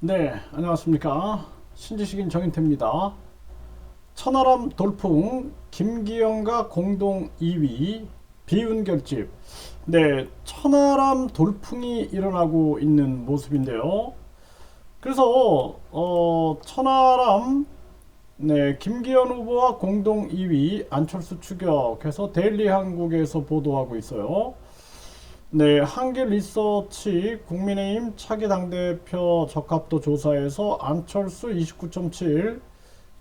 네, 안녕하십니까. 신지식인 정인태입니다. 천하람 돌풍 김기영과 공동 2위 비운 결집. 네, 천하람 돌풍이 일어나고 있는 모습인데요. 그래서 어, 천하람 네, 김기현 후보와 공동 2위 안철수 추격해서 데일리 한국에서 보도하고 있어요. 네, 한길 리서치 국민의힘 차기 당대표 적합도 조사에서 안철수 29.7,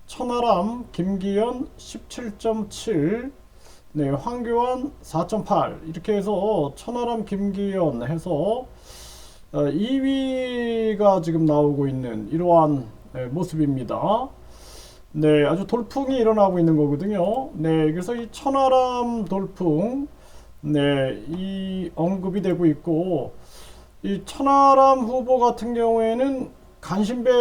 천하람, 김기현 17.7, 네, 황교안 4.8 이렇게 해서 천하람, 김기현 해서 2위가 지금 나오고 있는 이러한 네, 모습입니다. 네, 아주 돌풍이 일어나고 있는 거거든요. 네, 그래서 이 천하람 돌풍 네, 이 언급이 되고 있고 이 천하람 후보 같은 경우에는 간신배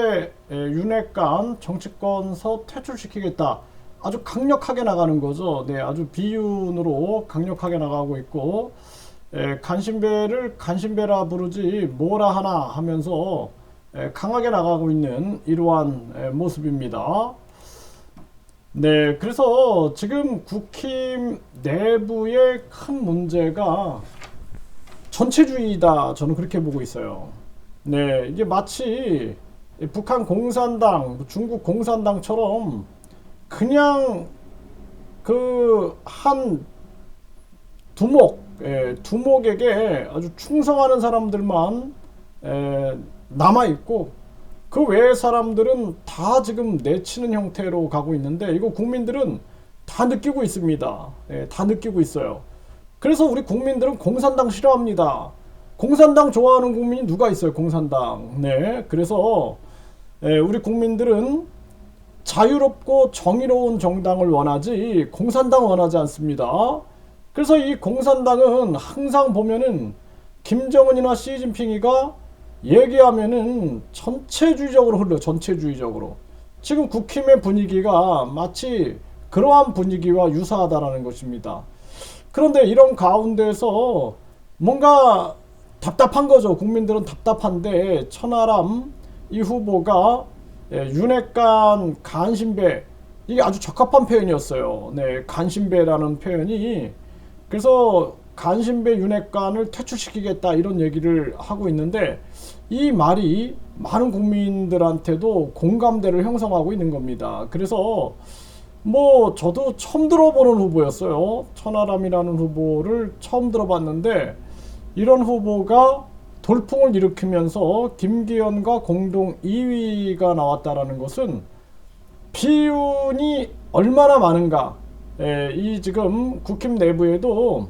에, 윤핵관 정치권서 퇴출시키겠다. 아주 강력하게 나가는 거죠. 네, 아주 비윤으로 강력하게 나가고 있고 에, 간신배를 간신배라 부르지 뭐라 하나 하면서 에, 강하게 나가고 있는 이러한 에, 모습입니다. 네, 그래서 지금 국힘 내부의 큰 문제가 전체주의다. 저는 그렇게 보고 있어요. 네, 이게 마치 북한 공산당, 중국 공산당처럼 그냥 그 한 두목, 예, 두목에게 아주 충성하는 사람들만 예, 남아 있고 그 외의 사람들은 다 지금 내치는 형태로 가고 있는데 이거 국민들은 다 느끼고 있습니다. 예, 다 느끼고 있어요. 그래서 우리 국민들은 공산당 싫어합니다. 공산당 좋아하는 국민이 누가 있어요? 공산당. 네. 그래서 예, 우리 국민들은 자유롭고 정의로운 정당을 원하지 공산당 원하지 않습니다. 그래서 이 공산당은 항상 보면은 김정은이나 시진핑이가 얘기하면은 전체주의적으로 흘러 전체주의적으로 지금 국힘의 분위기가 마치 그러한 분위기와 유사하다라는 것입니다. 그런데 이런 가운데서 뭔가 답답한 거죠. 국민들은 답답한데 천하람 이 후보가 예, 윤핵관 간신배 이게 아주 적합한 표현이었어요. 네, 간신배라는 표현이 그래서 간신배 윤핵관을 퇴출시키겠다 이런 얘기를 하고 있는데 이 말이 많은 국민들한테도 공감대를 형성하고 있는 겁니다. 그래서 뭐 저도 처음 들어보는 후보였어요. 천하람이라는 후보를 처음 들어봤는데 이런 후보가 돌풍을 일으키면서 김기현과 공동 2위가 나왔다라는 것은 비윤이 얼마나 많은가. 예, 이 지금 국힘 내부에도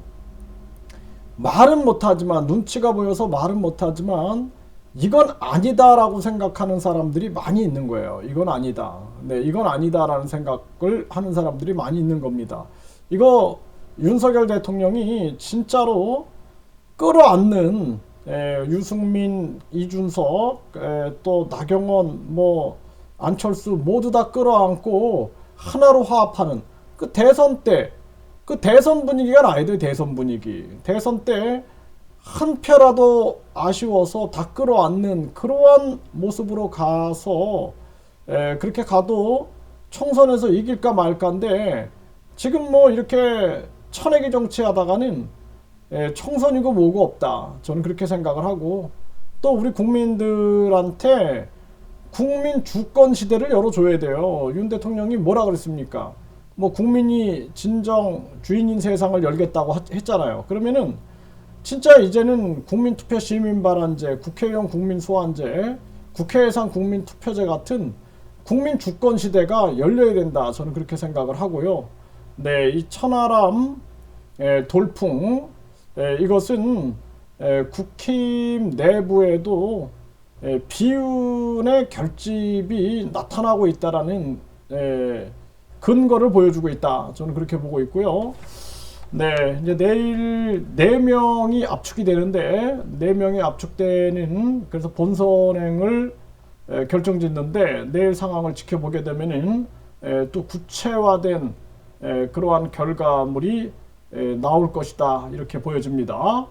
말은 못하지만 눈치가 보여서 말은 못하지만 이건 아니다라고 생각하는 사람들이 많이 있는 거예요. 이건 아니다. 네, 이건 아니다라는 생각을 하는 사람들이 많이 있는 겁니다. 이거 윤석열 대통령이 진짜로 끌어안는 에, 유승민, 이준석, 에, 또 나경원, 뭐 안철수 모두 다 끌어안고 하나로 화합하는 그 대선 때 그 대선 분위기가 돼요. 대선 분위기. 대선 때 한 표라도 아쉬워서 다 끌어안는 그러한 모습으로 가서 에, 그렇게 가도 총선에서 이길까 말까인데 지금 뭐 이렇게 천내기 정치하다가는 에, 총선이고 뭐고 없다. 저는 그렇게 생각을 하고 또 우리 국민들한테 국민 주권 시대를 열어줘야 돼요. 윤 대통령이 뭐라 그랬습니까? 뭐 국민이 진정 주인인 세상을 열겠다고 했잖아요. 그러면은 진짜 이제는 국민투표 시민발언제, 국회의원 국민소환제, 국회 예산 국민투표제 같은 국민 주권 시대가 열려야 된다. 저는 그렇게 생각을 하고요. 네, 이 천하람 에, 돌풍 에, 이것은 에, 국힘 내부에도 에, 비윤의 결집이 나타나고 있다라는 에, 근거를 보여주고 있다. 저는 그렇게 보고 있고요. 네, 이제 내일 네 명이 압축이 되는데 네 명이 압축되는 그래서 본선행을 에, 결정짓는데 내일 상황을 지켜보게 되면은 에, 또 구체화된 에, 그러한 결과물이 에, 나올 것이다 이렇게 보여집니다.